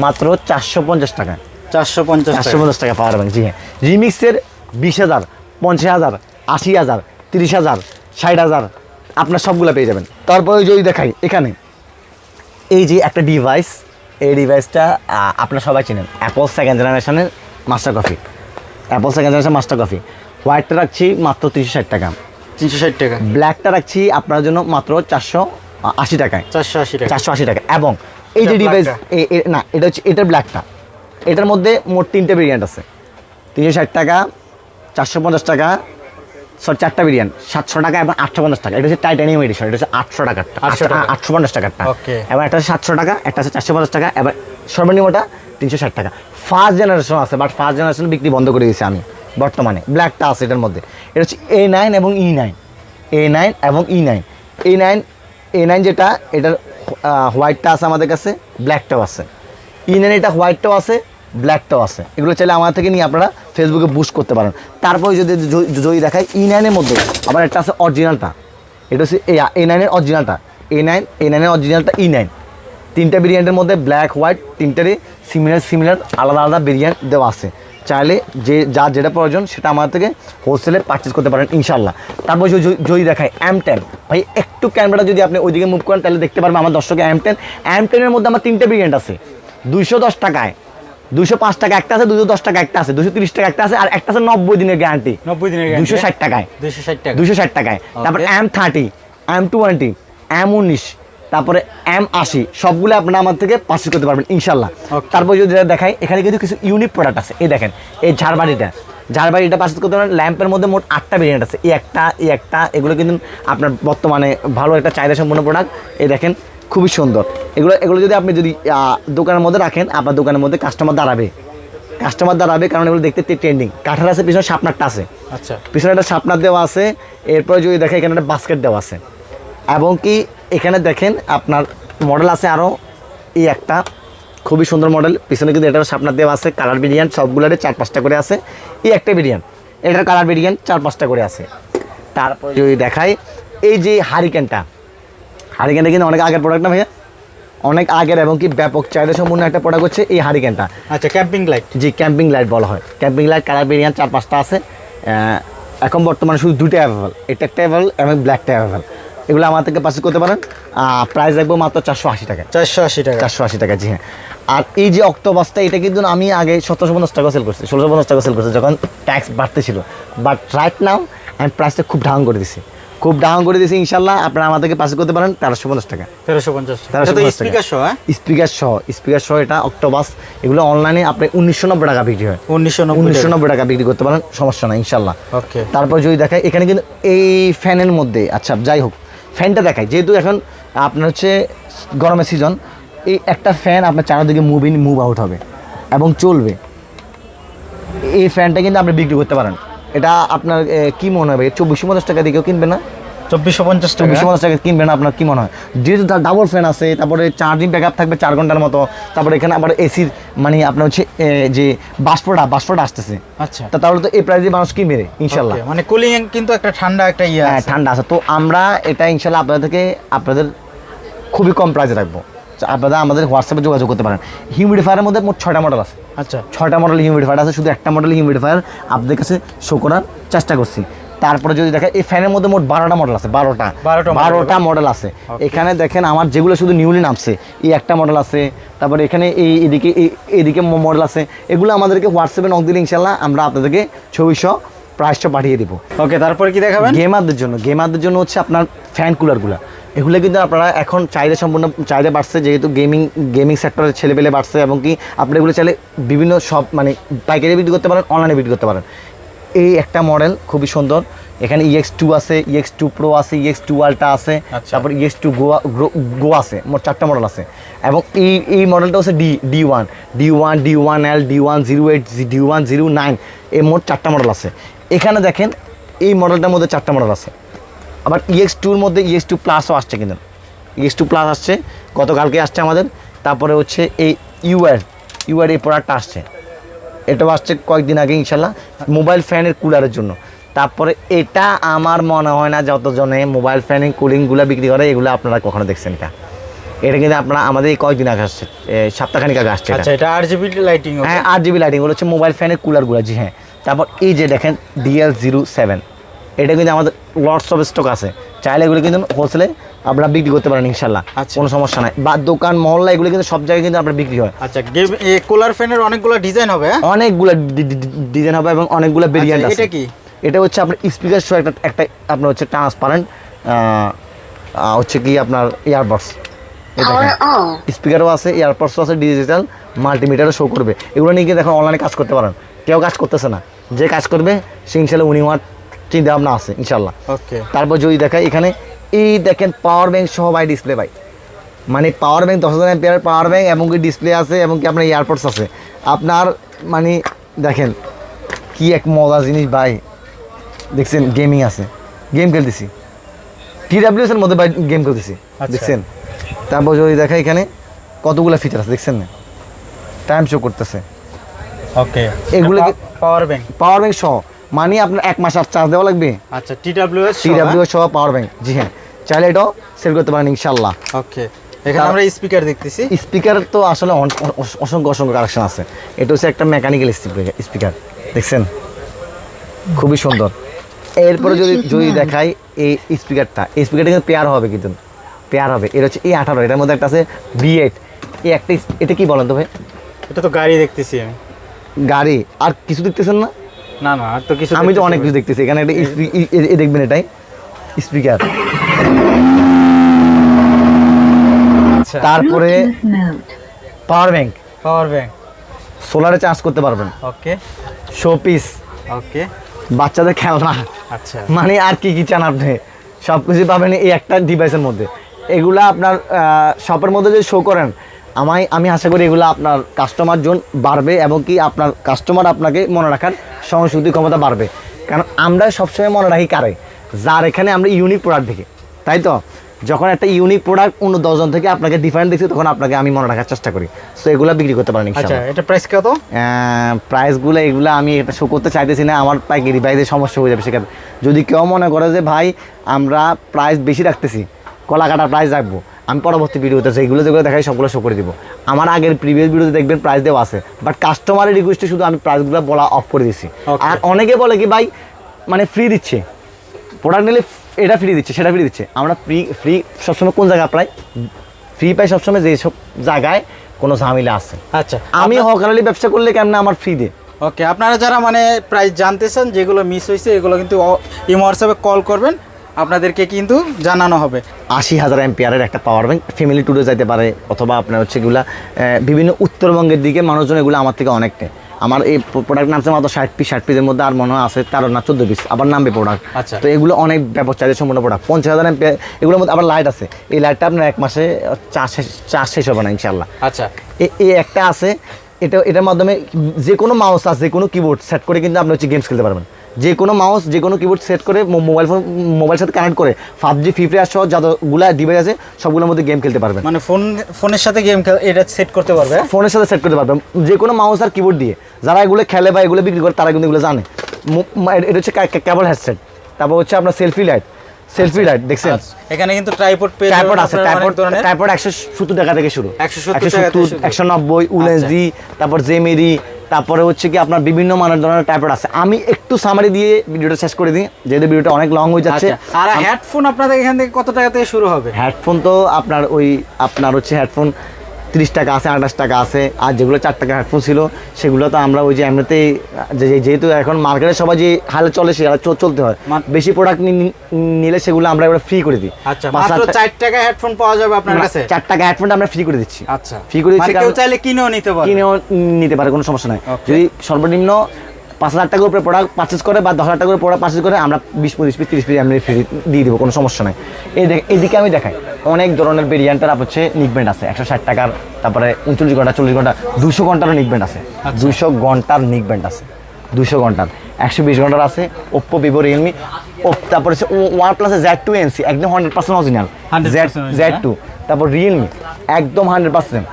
মাত্র চারশো পঞ্চাশ টাকা। চারশো পঞ্চাশ চারশো পঞ্চাশ টাকা পাওয়ার ব্যাংক জি হ্যাঁ। রিমিক্সের বিশ হাজার পঞ্চাশ হাজার আশি হাজার তিরিশ হাজার ষাট হাজার আপনার সবগুলো পেয়ে যাবেন। তারপরে যদি দেখাই এখানে। এই যে একটা ডিভাইস এই ডিভাইসটা আপনার সবাই চেনেন। অ্যাপল সেকেন্ড জেনারেশনের master copy Apple second generation master copy হোয়াইটটা রাখছি মাত্র তিনশো ষাট টাকা। তিনশো ষাট টাকা। ব্ল্যাকটা রাখছি আপনার জন্য মাত্র চারশো আশি টাকায়। চারশো আশি টাকা। চারশো আশি টাকা। এবং এই যে ডিভাইস না এটা হচ্ছে এটার ব্ল্যাকটা এটার মধ্যে মোট তিনটে ভেরিয়েন্ট আছে। তিনশো ষাট টাকা চারশো পঞ্চাশ টাকা সরি চারটা ভেরিয়েন্ট সাতশো টাকা এবং আটশো পঞ্চাশ টাকা। এটা হচ্ছে টাইটানিয়াম এডিশন এটা হচ্ছে আটশো টাকারটা। 800 টাকা। আটশো পঞ্চাশ টাকারটা. এবং একটা হচ্ছে সাতশো টাকা একটা হচ্ছে চারশো পঞ্চাশ টাকা এবার সর্বনিম্নটা তিনশো ষাট টাকা। ফার্স্ট জেনারেশন আছে বাট ফার্স্ট জেনারেশন বিক্রি বন্ধ করে দিয়েছি আমি, বর্তমানে। ব্ল্যাকটা আছে এটার মধ্যে। এটা হচ্ছে এ নাইন এবং ই নাইন এ নাইন এবং E nine A nine A nine যেটা, এটার হোয়াইটটা আছে আমাদের কাছে ব্ল্যাকটাও আছে। ই নাইন এটা হোয়াইটটাও আছে ব্ল্যাকটাও আছে। এগুলো চাইলে আমার থেকে নিয়ে আপনারা ফেসবুকে বুস্ট করতে পারেন। তারপরে যদি যদি দেখায় ই নাইনের মধ্যে, আবার একটা আছে অরিজিনালটা এটা হচ্ছে এ নাইনের অরিজিনালটা এ নাইন এ নাইনের অরিজিনালটা ই নাইন তিনটা ভেরিয়েন্টের মধ্যে ব্ল্যাক হোয়াইট তিনটারই সিমিলার সিমিলার আলাদা আলাদা ভেরিয়েন্ট দেওয়া আছে। চাইলে যে যার যেটা প্রয়োজন সেটা আমার থেকে হোলসেলে পারচেস করতে পারেন ইনশাল্লাহ তারপর যদি- যদি দেখায় এম টেন ভাই একটু ক্যামেরাটা যদি আপনি ওইদিকে মুভ করেন তাহলে দেখতে পারবেন আমার দর্শকে এম টেন এম টেনের মধ্যে আমার তিনটে ভেরিয়েন্ট আছে। দুইশো দশ টাকায় দুশো পাঁচ টাকা একটা আছে দুশো দশ টাকা একটা আছে দুশো তিরিশ টাকা একটা আছে আর একটা আছে নব্বই দিনের গ্যারান্টি নব্বই দিনের দুশো ষাট টাকায়। দুশো ষাট টাকা দুশো ষাট টাকায়। তারপর M thirty M twenty M উনিশ তারপরে এম আশি সবগুলো আপনারা আমার থেকে পার্সেল করতে পারবেন ইনশাল্লাহ. তারপর যদি দেখাই এখানে কিন্তু কিছু ইউনিক প্রোডাক্ট আছে। এই দেখেন এই ঝাড়বাড়িটা। ঝাড়বাড়িটা পার্সেল করতে পারেন ল্যাম্পের মধ্যে মোট আটটা ভেরিয়েন্ট আছে। এই একটা এই একটা এগুলো কিন্তু আপনার বর্তমানে ভালো একটা চাহিদা সম্পন্ন প্রোডাক্ট এই দেখেন খুবই সুন্দর। এগুলো এগুলো যদি আপনি যদি দোকানের মধ্যে রাখেন আপনার দোকানের মধ্যে কাস্টমার দাঁড়াবে। কাস্টমার দাঁড়াবে কারণ এগুলো দেখতে ট্রেন্ডিং কাঠার আছে পিছনে সাপনারটা আছে। আচ্ছা। পিছনে একটা শাপনার দেওয়া আছে। এরপরে যদি দেখেন এখানে একটা বাস্কেট দেওয়া আছে। এবং কি এখানে দেখেন আপনার মডেল আছে আরও এই একটা। খুবই সুন্দর মডেল পিছনে কিন্তু এটার শাপনার দেওয়া আছে কালার ভেরিয়েন্ট সবগুলোরে চার পাঁচটা করে আছে। এই একটা ভেরিয়েন্ট এটার কালার ভেরিয়েন্ট চার পাঁচটা করে আছে। তারপরে যদি দেখাই এই যে হারিকেনটা। হারিকেনটা কিন্তু অনেক আগের প্রোডাক্ট না ভাইয়া? অনেক আগের এবং কি ব্যাপক চাহিদা সম্পূর্ণ একটা প্রোডাক্ট হচ্ছে এই হারিকেনটা। আচ্ছা ক্যাম্পিং লাইট জি ক্যাম্পিং লাইট বলা হয়। ক্যাম্পিং লাইট কালার ভেরিয়েন্ট চার পাঁচটা আছে। এখন বর্তমানে শুধু দুটো অ্যাভেলেবল এটা একটা অ্যাভেলেবল এবং ব্ল্যাকটা অ্যাভেলেবল এগুলো আমার থেকে পার্সেল করতে পারেন। প্রাইস রাখব মাত্র চারশো আশি টাকা। চারশো আশি টাকা। চারশো আশি টাকা জি হ্যাঁ। আর এই যে অক্টোবাসটা এটা কিন্তু আমি আগে সতেরোশো পঞ্চাশ টাকা সেল করছি। ষোলোশো পঞ্চাশ টাকা সেল করছি যখন ট্যাক্স বাড়তে ছিল। বাট রাইট নাও আমি প্রাইসটা খুব ডাউন করে দিছি। খুব ডাউন করে দিয়েছি ইনশাল্লাহ আপনারা আমাদেরকে পাশে করতে পারেন তেরোশো পঞ্চাশ টাকা। তেরোশো পঞ্চাশ টাকা। স্পিকার সহ হ্যাঁ? স্পিকার সহ স্পিকার সহ এটা অক্টোবাস এগুলো অনলাইনে আপনি উনিশশো নব্বই টাকা বিক্রি হয়। উনিশশো উনিশশো নব্বই টাকা বিক্রি করতে পারেন সমস্যা নাই ইনশাল্লাহ ওকে তারপর যদি দেখায় এখানে কিন্তু এই ফ্যানের মধ্যে আচ্ছা যাই হোক ফ্যানটা দেখায় যেহেতু এখন আপনার হচ্ছে গরমের সিজন এই একটা ফ্যান আপনার চারিদিকে মুভ ইন মুভ আউট হবে এবং চলবে। এই ফ্যানটা কিন্তু আপনি বিক্রি করতে পারেন। এটা আপনার কী মনে হবে চব্বিশশো পঞ্চাশ টাকা দিয়ে কেউ কিনবে না? চব্বিশশো পঞ্চাশ টাকা। চব্বিশশো পঞ্চাশ টাকা আপনার কি মনে হয়? যেহেতু ডাবল ফ্যান আছে তারপরে চার্জিং ব্যাকআপ থাকবে চার ঘণ্টার মতো তারপরে এখানে আবার এসির মানে আপনার হচ্ছে যে বাষ্পটা বাষ্পটা আসতেছে। আচ্ছা। তা তাহলে তো এই প্রাইসে মানুষ কিনবে রে, ইনশাল্লাহ। মানে কুলিং কিন্তু একটা ঠান্ডা একটা ইয়ে হ্যাঁ ঠান্ডা আছে। তো আমরা এটা ইনশাল্লাহ আপনাদেরকে আপনাদের খুবই কম প্রাইসে রাখব। আপনারা আমাদের হোয়াটসঅ্যাপে যোগাযোগ করতে পারেন। হিউমিডিফায়ারের মধ্যে মোট ছয়টা মডেল আছে। আচ্ছা। ছয়টা মডেল হিউমিডিফায়ার আছে শুধু একটা মডেল হিউমিডিফায়ার আপনাদের কাছে শো করার চেষ্টা করছি। তারপরে যদি দেখেন এই ফ্যানের মধ্যে মোট বারোটা মডেল আছে বারোটা। 12টা model বারোটা মডেল আছে। এখানে দেখেন আমার যেগুলো শুধু নিউলি নামছে এই একটা মডেল আছে তারপরে এখানে এই এদিকে এদিকে মডেল আছে এগুলো আমাদেরকে হোয়াটসঅ্যাপে নক দিলে ইনশাল্লাহ আমরা আপনাদেরকে ছবিশো প্রাইসটা পাঠিয়ে দিব। ওকে তারপরে কি দেখাবেন? গেমারদের জন্য গেমারদের জন্য হচ্ছে আপনার ফ্যান কুলারগুলো এগুলো কিন্তু আপনারা এখন চাহিদা সম্পূর্ণ চাহিদা বাড়ছে যেহেতু গেমিং গেমিং সেক্টরের ছেলেপেলে বাড়ছে এবং কি আপনি এগুলো চাইলে বিভিন্ন সব মানে পাইকারি বিক্রি করতে পারেন অনলাইনে বিক্রি করতে পারেন। এই একটা মডেল খুবই সুন্দর। এখানে ইএক্স টু আছে ইএক্স টু প্রো আছে ইএক্স টু আলটা আছে আচ্ছা। তারপর ইএক্স টু গোয়া গো আছে মোট চারটা মডেল আছে। এবং এই এই মডেলটা হচ্ছে D D one D one D one L D one zero eight D one zero nine এই মোট চারটা মডেল আছে। এখানে দেখেন এই মডেলটার মধ্যে চারটা মডেল আছে। আবার ইএক্স টুর মধ্যে ইএক্স টু প্লাসও আসছে কিন্তু। ইএক্স টু প্লাস আসছে গতকালকে আসছে আমাদের তারপরে হচ্ছে এই ইউআর ইউআর এই প্রোডাক্টটা আসছে। এটাও আসছে কয়েকদিন আগে ইনশাল্লাহ মোবাইল ফ্যানের কুলারের জন্য। তারপরে এটা আমার মনে হয় না যতজনে মোবাইল ফ্যানের কুলিংগুলো বিক্রি করে এগুলো আপনারা কখনো দেখছেন এটা। এটা কিন্তু আপনারা আমাদের এই কয়েকদিন আগে আসছে সপ্তাহখানিক আগে আসছে এটা। আচ্ছা এটা আর জিবি লাইটিং হ্যাঁ আট জিবি লাইটিং হচ্ছে মোবাইল ফ্যানের কুলারগুলো জি হ্যাঁ। তারপর এই যে দেখেন ডিএল জিরো সেভেন এটা কিন্তু আমাদের লটস অফ স্টক আছে। চাইলে এগুলো কিন্তু হোলসেলে আপনারা বিক্রি করতে পারেন ইনশাল্লাহ আচ্ছা। কোনো সমস্যা নাই। বা দোকান মহল্লা এগুলো কিন্তু সব জায়গায় কিন্তু আপনার বিক্রি হয়। আচ্ছা গেম কুলার ফ্যানের অনেকগুলো ডিজাইন হবে হ্যাঁ? অনেকগুলো ডিজাইন হবে এবং অনেকগুলো ভেরিয়েন্ট আচ্ছা, আছে এটা কি? এটা হচ্ছে আপনার স্পিকার সহ একটা একটা আপনার হচ্ছে ট্রান্সপারেন্ট হচ্ছে কি আপনার ইয়ারবাডস স্পিকারও আছে ইয়ারপডসও আছে ডিজিটাল মাল্টিমিটারও শো করবে। এগুলো নিয়ে কিন্তু এখন অনলাইনে কাজ করতে পারেন। কেউ কাজ করতেছে না। যে কাজ করবে সে ইনশাল্লাহ উনি ওয়াট চিন্তা ভাবনা আছে ইনশাল্লাহ ওকে তারপর যদি দেখায় এখানে এই দেখেন পাওয়ার ব্যাংক সহ বাই ডিসপ্লে ভাই। মানে পাওয়ার ব্যাংক দশ হাজার এমপিয়ার পাওয়ার ব্যাংক এবং কি ডিসপ্লে আছে এবং কি আপনার এয়ারপোর্টস আছে। আপনার মানে দেখেন কি এক মজা জিনিস ভাই। দেখছেন গেমিং আছে। গেম খেলতেছি। টিডাব্লিউএস এর মধ্যে ভাই গেম খেলতেছি। আচ্ছা। দেখছেন? তারপর যদি দেখা এখানে কতগুলো ফিচার আছে দেখছেন না? টাইম শো করতেছে। ওকে এগুলো পাওয়ার ব্যাংক পাওয়ার ব্যাংক সহ। মানে আপনার এক মাস আর চার্জ দেওয়া লাগবে। আচ্ছা টিডাব্লিউএস টিডাব্লিউ সহ পাওয়ার ব্যাংক জি হ্যাঁ। চাইলে এটাও সেল করতে পারেন ইনশাল্লাহ ওকে এখানে আমরা স্পিকার দেখতেছি। স্পিকার তো আসলে অসংখ্য অসংখ্য কালেকশন আছে। এটা হচ্ছে একটা মেকানিক্যাল স্পিকার স্পিকার দেখছেন? খুবই সুন্দর। এরপরে যদি যদি দেখাই এই স্পিকারটা এই স্পিকারটা কিন্তু পেয়ার হবে কিন্তু। পেয়ার হবে। এটা হচ্ছে এই আঠারো এটার মধ্যে একটা আছে বি এইট এই একটা এটা কি বলেন তো ভাই? এটা তো গাড়ি দেখতেছি আমি। গাড়ি। আর কিছু দেখতেছেন না? না না আর তো কিছু আমি তো অনেক কিছু দেখতেছি এখানে একটা এই দেখবেন এটাই স্পিকার। আচ্ছা। তারপরে পাওয়ার ব্যাংক পাওয়ার ব্যাংক সোলারে চার্জ করতে পারবেন। ওকে শো পিস ওকে বাচ্চাদের খেলনা। আচ্ছা। মানে আর কি কি চান আপনি? সব কিছু পাবেন এই একটা ডিভাইসের মধ্যে। এগুলা আপনার শপের মধ্যে যদি শো করেন আমায় আমি আশা করি এগুলো আপনার কাস্টমার জোন বাড়বে এবং কি আপনার কাস্টমার আপনাকে মনে রাখার সংস্কৃতি ক্ষমতা বাড়বে। কারণ আমরা সবসময় মনে রাখি কারে? যার এখানে আমরা ইউনিক প্রোডাক্ট দেখি। তাই তো? যখন একটা ইউনিক প্রোডাক্ট অন্য দশজন থেকে আপনাকে ডিফারেন্ট দেখছি তখন আপনাকে আমি মনে রাখার চেষ্টা করি। সো এগুলো বিক্রি করতে পারেন আচ্ছা এটা প্রাইস কত? প্রাইসগুলো এগুলো আমি এটা শো করতে চাইতেছি না। আমার পাইকারি প্রাইসের সমস্যা হয়ে যাবে সেক্ষেত্রে যদি কেউ মনে করে যে ভাই আমরা প্রাইস বেশি রাখতেছি কলা কাটার প্রাইস রাখব। আমি পরবর্তী ভিডিওতে যেগুলো যেগুলো দেখাই সবগুলো শো করে দিব। আমার আগের প্রিভিয়াস ভিডিওতে দেখবেন প্রাইস দেওয়া আছে বাট কাস্টমারের রিকোয়েস্টে শুধু আমি প্রাইসগুলো বলা অফ করে দিচ্ছি আর অনেকে বলে কি ভাই মানে ফ্রি দিচ্ছে। প্রোডাক্ট নিলে এটা ফ্রি দিচ্ছে সেটা ফ্রি দিচ্ছে। আমরা ফ্রি ফ্রি সবসময় কোন জায়গায় প্রায় ফ্রি পাই সবসময় যেসব জায়গায় কোনো ঝামেলা আছে। আচ্ছা আমি হকারালি ব্যবসা করলে কেমন আমার ফ্রি দে ওকে আপনারা যারা মানে প্রাইস জানতে চান যেগুলো মিস হয়েছে এগুলো কিন্তু হোয়াটসঅ্যাপে কল করবেন। আপনাদেরকে কিন্তু জানানো হবে। আশি হাজার এমপিয়ারের একটা পাওয়ার ব্যাংক ফ্যামিলি ট্যুরে যেতে পারে অথবা আপনার হচ্ছে এগুলা বিভিন্ন উত্তরবঙ্গের দিকে মানুষজন এগুলো আমার থেকে অনেক নেয় আমার এই প্রোডাক্ট নামছে মাত্র ষাট পিস ষাট পিসের মধ্যে আর মনে হয় আছে তেরো না চোদ্দ পিস আবার নামবে প্রোডাক্ট আচ্ছা। তো এগুলো অনেক ব্যাপক চাহিদা সম্পূর্ণ প্রোডাক্ট পঞ্চাশ হাজার এমপিয়ার এগুলোর মধ্যে আবার লাইট আছে। এই লাইটটা আপনার এক মাসে চার শেষ চার শেষ হবে না ইনশাল্লাহ আচ্ছা। এই একটা আছে এটা এটার মাধ্যমে যে কোনো মাউস আছে যে কোনো কিবোর্ড সেট করে কিন্তু আপনি হচ্ছে গেমস খেলতে পারবেন। যে কোনো মাউস যে কোনো কিবোর্ড সেট করে মোবাইল ফোন মোবাইল সাথে কানেক্ট করে পাবজি ফ্রি ফায়ার সহ যতগুলো ডিভাইস আছে সবগুলোর মধ্যে গেম খেলতে পারবেন মানে ফোন ফোনের সাথে গেম এটা সেট করতে পারবে? ফোনের সাথে সেট করতে পারবে। যে কোনো মাউস আর কিবোর্ড দিয়ে। যারা এগুলো খেলে বা এগুলো বিক্রি করে তারা কিন্তু এগুলো জানে। এটা হচ্ছে কেবল হ্যাডসেট তারপর হচ্ছে আপনার সেলফি লাইট সেলফি লাইট দেখছেন? আচ্ছা, এখানে কিন্তু ট্রাইপড পেয়ে ট্রাইপড আছে। ট্রাইপড ধরনের। ট্রাইপড একশো সত্তর টাকা থেকে শুরু। 170 টাকা থেকে শুরু। একশো নব্বই উলেন্স আচ্ছা। তারপর জেমেরি তারপরে হচ্ছে কি আপনার বিভিন্ন মানের ধরনের টাইপের আছে। আমি একটু সামারি দিয়ে ভিডিওটা শেষ করে দিই যেহেতু ভিডিওটা অনেক লং হয়ে যাচ্ছে। আচ্ছা আর হেডফোন আপনাদের এখান থেকে কত টাকা থেকে শুরু হবে? হেডফোন তো আপনার ওই আপনার হচ্ছে হেডফোন তিরিশ টাকা আছে আঠাশ টাকা আছে আর যেগুলো চার টাকা হেডফোন ছিল সেগুলো তো আমরা ওই যে এমনিতেই যেহেতু এখন মার্কেটে সবাই যে হালে চলে সে হালে চলতে হয়। বেশি প্রোডাক্ট নিলে সেগুলো আমরা এবার ফ্রি করে দিই। আচ্ছা মাত্র চার টাকা হেডফোন পাওয়া যাবে আপনার কাছে? চার টাকা হেডফোনটা আমরা ফ্রি করে দিচ্ছি। আচ্ছা। ফ্রি করে দিচ্ছি মানে কেউ চাইলে কিনেও নিতে পারে কিনেও নিতে পারে কোনো সমস্যা নাই। যদি সর্বনিম্ন পাঁচ হাজার টাকার উপরে প্রোডাক্ট পারচেস করে বা দশ হাজার টাকার প্রোডাক্ট পারচেস করে আমরা বিশ পঁচিশ পিস তিরিশ পিস এমনি ফ্রি দিয়ে দেবো কোনো সমস্যা নাই। এই দেখ এদিকে আমি দেখাই। অনেক ধরনের ভেরিয়েন্টের হচ্ছে নিকবেন্ড আছে। একশো ষাট টাকার তারপরে উনচল্লিশ ঘণ্টা চল্লিশ ঘণ্টা দুশো ঘন্টারও নিকবেন্ড আছে। দুশো ঘণ্টার নিকবেন্ড আছে। দুশো ঘণ্টার। একশো বিশ ঘণ্টার আছে ওপ্পো ভিভো রিয়েলমি ও তারপরে হচ্ছে ওয়ান প্লাসে জেড টু এনসি একদম hundred percent original 100% Z Z two তারপর রিয়েলমি একদম হান্ড্রেড পার্সেন্ট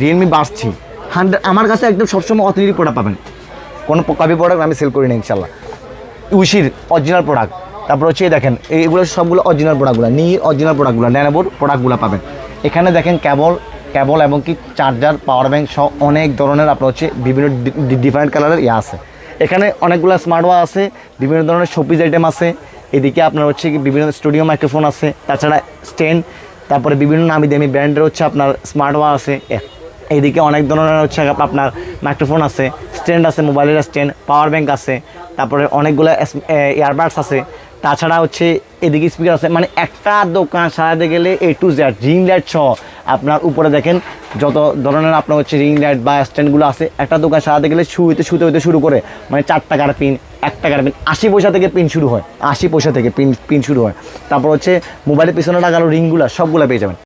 রিয়েলমি বাড়ছি। হান্ড্রেড আমার কাছে একদম সবসময় অথেন্টিক প্রোডাক্ট পাবেন। কোনো কপি প্রোডাক্ট আমি সেল করি না ইনশাল্লাহ। উশির অরিজিনাল প্রোডাক্ট তারপর হচ্ছে দেখেন, এইগুলো সবগুলো অরিজিনাল প্রোডাক্টগুলো নি অরিজিনাল প্রোডাক্টগুলো ন্যানোবোর প্রোডাক্টগুলো পাবেন। এখানে দেখেন কেবল কেবল এবং কি চার্জার পাওয়ার ব্যাঙ্ক সহ অনেক ধরনের আপনার হচ্ছে বিভিন্ন ডিফারেন্ট কালারের ইয়ে আছে। এখানে অনেকগুলো স্মার্ট ওয়াচ আছে, বিভিন্ন ধরনের শোপিস আইটেম আছে, এদিকে আপনার হচ্ছে কি বিভিন্ন স্টুডিও মাইক্রোফোন আছে, তাছাড়া স্ট্যান্ড তারপরে বিভিন্ন নামি দামি ব্র্যান্ডের হচ্ছে আপনার স্মার্ট ওয়াচ আছে এইদিকে অনেক ধরনের হচ্ছে আপনার মাইক্রোফোন আছে স্ট্যান্ড আছে মোবাইলের স্ট্যান্ড পাওয়ার ব্যাঙ্ক আছে, তারপরে অনেকগুলো ইয়ারবাডস আছে তাছাড়া হচ্ছে এদিকে স্পিকার আছে মানে একটা দোকান সারাতে গেলে A to Z ring light সহ আপনার উপরে দেখেন যত ধরনের আপনার হচ্ছে রিং লাইট বা স্ট্যান্ডগুলো আছে, একটা দোকান সারাতে গেলে শুতে শুতে হইতে শুরু করে মানে চার টাকার পিন এক টাকার পিন আশি পয়সা থেকে পিন শুরু হয়, আশি পয়সা থেকে পিন পিন শুরু হয়। তারপর হচ্ছে মোবাইলের পিছনে লাগানো রিংগুলো সবগুলো পেয়ে যাবেন।